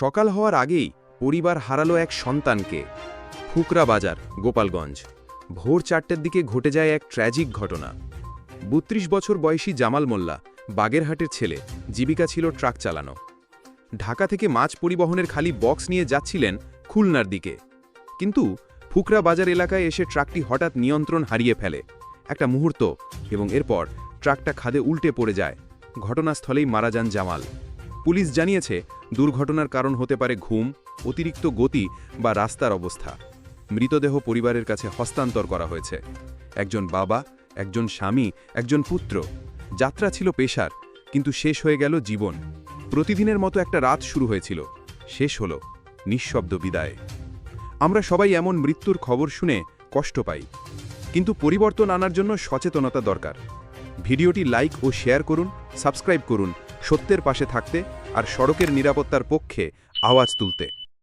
সকাল হওয়ার আগেই পরিবার হারালো এক সন্তানকে। ফুকরা বাজার, গোপালগঞ্জ। ভোর চারটের দিকে ঘটে যায় এক ট্র্যাজিক ঘটনা। বত্রিশ বছর বয়সী জামাল মোল্লা, বাগেরহাটের ছেলে, জীবিকা ছিল ট্রাক চালানো। ঢাকা থেকে মাছ পরিবহনের খালি বক্স নিয়ে যাচ্ছিলেন খুলনার দিকে। কিন্তু ফুকরা বাজার এলাকায় এসে ট্রাকটি হঠাৎ নিয়ন্ত্রণ হারিয়ে ফেলে। একটা মুহূর্ত এবং এরপর ট্রাকটা খাদে উল্টে পড়ে যায়। ঘটনাস্থলেই মারা যান জামাল। পুলিশ জানিয়েছে, দুর্ঘটনার কারণ হতে পারে ঘুম, অতিরিক্ত গতি বা রাস্তার অবস্থা। মৃতদেহ পরিবারের কাছে হস্তান্তর করা হয়েছে। একজন বাবা, একজন স্বামী, একজন পুত্র। যাত্রা ছিল পেশার, কিন্তু শেষ হয়ে গেল জীবন। প্রতিদিনের মতো একটা রাত শুরু হয়েছিল। শেষ হল নিঃশব্দ বিদায়। আমরা সবাই এমন মৃত্যুর খবর শুনে কষ্ট পাই। কিন্তু পরিবর্তন আনার জন্য সচেতনতা দরকার। ভিডিওটি লাইক ও শেয়ার করুন, সাবস্ক্রাইব করুন। সত্যের পাশে থাকতে আর সড়কের নিরাপত্তার পক্ষে আওয়াজ তুলতে।